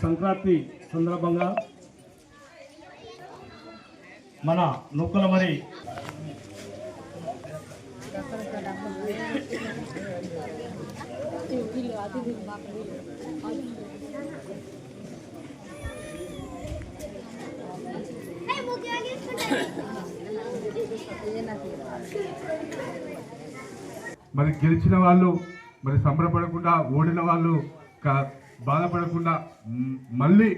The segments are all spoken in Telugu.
సంక్రాంతి సందర్భంగా మన నూకల మరి మరి గెలిచిన వాళ్ళు మరి సంబరపడకుండా ఓడిన వాళ్ళు బాధపడకుండా మళ్ళీ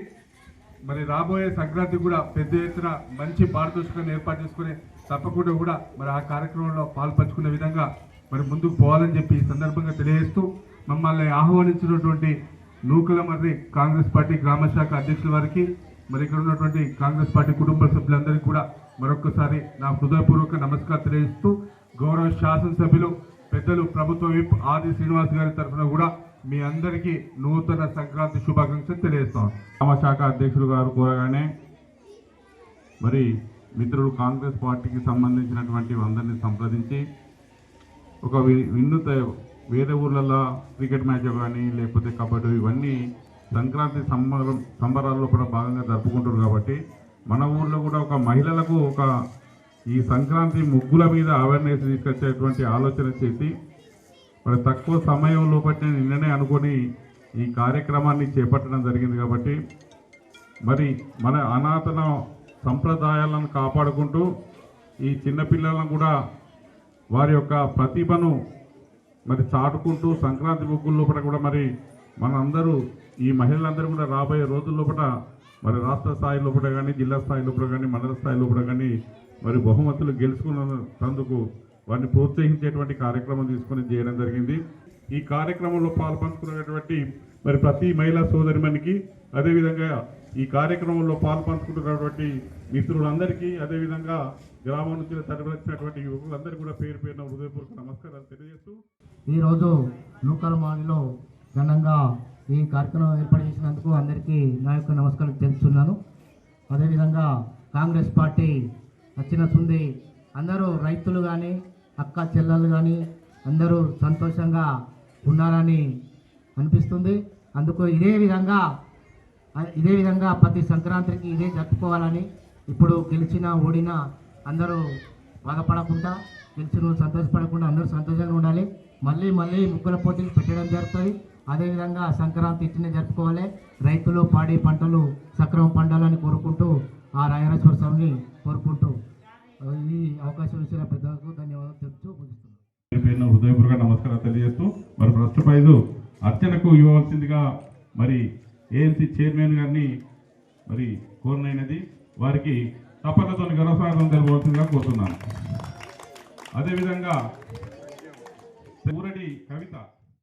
మరి రాబోయే సంక్రాంతి కూడా పెద్ద ఎత్తున మంచి పారితోషికాన్ని ఏర్పాటు చేసుకుని తప్పకుండా కూడా మరి ఆ కార్యక్రమంలో పాల్పంచుకునే విధంగా మరి ముందుకు పోవాలని చెప్పి ఈ సందర్భంగా తెలియజేస్తూ మమ్మల్ని ఆహ్వానించినటువంటి నూకల మర్రి కాంగ్రెస్ పార్టీ గ్రామ శాఖ అధ్యక్షుల వారికి మరి ఇక్కడ ఉన్నటువంటి కాంగ్రెస్ పార్టీ కుటుంబ సభ్యులందరికీ కూడా మరొకసారి నా హృదయపూర్వక నమస్కారం తెలియజేస్తూ గౌరవ శాసనసభ్యులు పెద్దలు ప్రభుత్వ విప్ ఆది శ్రీనివాస్ గారి తరఫున కూడా మీ అందరికీ నూతన సంక్రాంతి శుభాకాంక్షలు తెలియజేస్తాం గ్రామశాఖ అధ్యక్షులు గారు కోరగానే మరి మిత్రులు కాంగ్రెస్ పార్టీకి సంబంధించినటువంటి అందరినీ సంప్రదించి ఒక వి- వినూత వేరే ఊర్లలో క్రికెట్ మ్యాచ్ కానీ లేకపోతే కబడ్డీ ఇవన్నీ సంక్రాంతి సంబరం సంబరాల్లో కూడా భాగంగా జరుపుకుంటారు కాబట్టి మన ఊర్లో కూడా ఒక మహిళలకు ఒక ఈ సంక్రాంతి ముగ్గుల మీద అవేర్నెస్ తీసుకొచ్చేటువంటి ఆలోచన చేసి మరి తక్కువ సమయం లోపటి నిన్ననే అనుకొని ఈ కార్యక్రమాన్ని చేపట్టడం జరిగింది కాబట్టి మరి మన అనాథన సంప్రదాయాలను కాపాడుకుంటూ ఈ చిన్నపిల్లలను కూడా వారి యొక్క ప్రతిభను మరి చాటుకుంటూ సంక్రాంతి ముగ్గుల లోపల కూడా మరి మనందరూ ఈ మహిళలందరూ కూడా రాబోయే రోజుల లోపల మరి రాష్ట్ర స్థాయి లోపల కానీ జిల్లా స్థాయి లోపల కానీ మండల స్థాయి లోపల కానీ మరి బహుమతులు గెలుచుకున్నందుకు వారిని ప్రోత్సహించేటువంటి కార్యక్రమం తీసుకొని చేయడం జరిగింది. ఈ కార్యక్రమంలో పాల్పంచుకున్నటువంటి మరి ప్రతి మహిళా సోదరిమణికి అదేవిధంగా ఈ కార్యక్రమంలో పాల్పంచుకుంటున్నటువంటి మిత్రులందరికీ అదేవిధంగా గ్రామం నుంచి తరలించినటువంటి యువకులందరికీ కూడా పేరు పేరున హృదయపూర్వక నమస్కారాలు తెలియజేస్తూ ఈరోజు నూకల మాదిలో ఘనంగా ఈ కార్యక్రమం ఏర్పాటు చేసినందుకు అందరికీ నా యొక్క నమస్కారం తెలుస్తున్నాను అదేవిధంగా కాంగ్రెస్ పార్టీ వచ్చిన సుంది అందరూ రైతులు కానీ అక్క చెల్లెలు కానీ అందరూ సంతోషంగా ఉన్నారని అనిపిస్తుంది. అందుకు ఇదే విధంగా ఇదే విధంగా ప్రతి సంక్రాంతికి ఇదే జరుపుకోవాలని ఇప్పుడు గెలిచిన ఓడిన అందరూ బాధపడకుండా గెలిచిన సంతోషపడకుండా అందరూ సంతోషంగా ఉండాలి. మళ్ళీ మళ్ళీ ముగ్గుల పోటీలు పెట్టడం జరుగుతుంది. అదేవిధంగా సంక్రాంతి ఇట్లనే జరుపుకోవాలి. రైతులు పాడి పంటలు సక్రమం పండాలని కోరుకుంటూ ఆ రాయరాజేశ్వర స్వామిని కోరుకుంటూ ఈ అవకాశం ఇచ్చిన పెద్దలకు ధన్యవాదాలు తెలుపుతూ ముగిస్తున్నాను. హృదయపూర్వక నమస్కారం తెలియజేస్తూ మరి ఫస్ట్ ప్రైజు అర్చనకు ఇవ్వవలసిందిగా మరి ఏఎంసీ చైర్మన్ గారిని మరి కోరనైనది వారికి తప్పకతో గర్వసాగం తెలపవలసిందిగా కోరుతున్నాను. అదేవిధంగా ఊరడి కవిత